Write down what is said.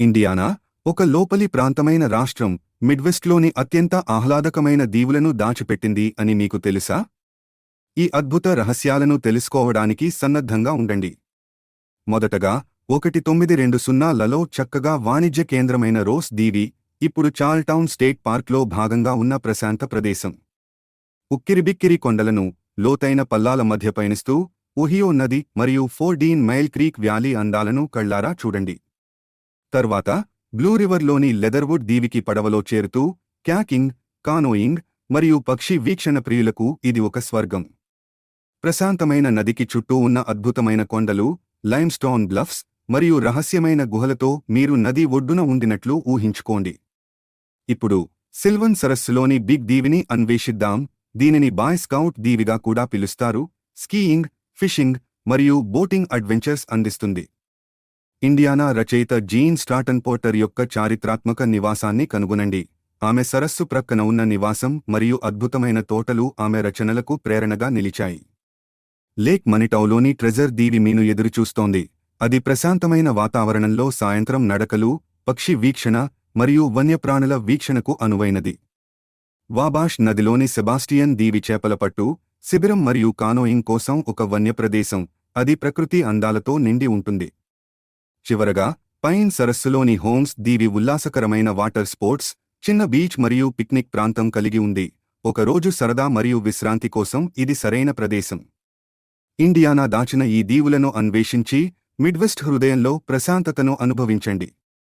Indiana? ఒక లోపలి ప్రాంతమైన రాష్ట్రం మిడ్వెస్ట్లోని అత్యంత ఆహ్లాదకమైన దీవులను దాచిపెట్టింది అని మీకు తెలుసా? ఈ అద్భుత రహస్యాలను తెలుసుకోవడానికి సన్నద్ధంగా ఉండండి. మొదటగా ఒకటి తొమ్మిది రెండు సున్నాలలో చక్కగా వాణిజ్య కేంద్రమైన రోస్ దీవి ఇప్పుడు చార్ల్టౌన్ స్టేట్ పార్క్లో భాగంగా ఉన్న ప్రశాంత ప్రదేశం. ఉక్కిరిబిక్కిరి కొండలను లోతైన పల్లాల మధ్య పయనిస్తూ ఒహియో నది మరియు ఫోర్డీన్ మైల్ క్రీక్ వ్యాలీ అందాలను కళ్ళారా చూడండి. తర్వాత బ్లూ రివర్లోని లెదర్వుడ్ దీవికి పడవలో చేరుతూ క్యాకింగ్ కానోయింగ్ మరియు పక్షి వీక్షణ ప్రియులకు ఇది ఒక స్వర్గం. ప్రశాంతమైన నదికి చుట్టూ ఉన్న అద్భుతమైన కొండలు లైమ్స్టోన్ బ్లఫ్స్ మరియు రహస్యమైన గుహలతో మీరు నది ఒడ్డున ఉండినట్లు ఊహించుకోండి. ఇప్పుడు సిల్వన్ సరస్సులోని బిగ్ దీవిని అన్వేషిద్దాం. దీనిని బాయ్ స్కౌట్ దీవిగా కూడా పిలుస్తారు. స్కీయింగ్ ఫిషింగ్ మరియు బోటింగ్ అడ్వెంచర్స్ అందిస్తుంది. ఇండియానా రచయిత జీన్ స్టాటన్ పోర్టర్ యొక్క చారిత్రాత్మక నివాసాన్ని కనుగొనండి. ఆమె సరస్సు ప్రక్కన ఉన్న నివాసం మరియు అద్భుతమైన తోటలు ఆమె రచనలకు ప్రేరణగా నిలిచాయి. లేక్ మనిటౌలోని ట్రెజర్ దీవి మీను ఎదురుచూస్తోంది. అది ప్రశాంతమైన వాతావరణంలో సాయంత్రం నడకలు పక్షి వీక్షణ మరియు వన్యప్రాణుల వీక్షణకు అనువైనది. వాబాష్ నదిలోని సెబాస్టియన్ దీవి చేపల పట్టు శిబిరం మరియు కానోయింగ్ కోసం ఒక వన్యప్రదేశం. అది ప్రకృతి అందాలతో నిండి ఉంటుంది. చివరగా పైన్ సరస్సులోని హోమ్స్ దీవి ఉల్లాసకరమైన వాటర్ స్పోర్ట్స్ చిన్న బీచ్ మరియు పిక్నిక్ ప్రాంతం కలిగి ఉంది. ఒక రోజు సరదా మరియు విశ్రాంతి కోసం ఇది సరైన ప్రదేశం. ఇండియానా దాచిన ఈ దీవులను అన్వేషించి మిడ్వెస్ట్ హృదయంలో ప్రశాంతతను అనుభవించండి.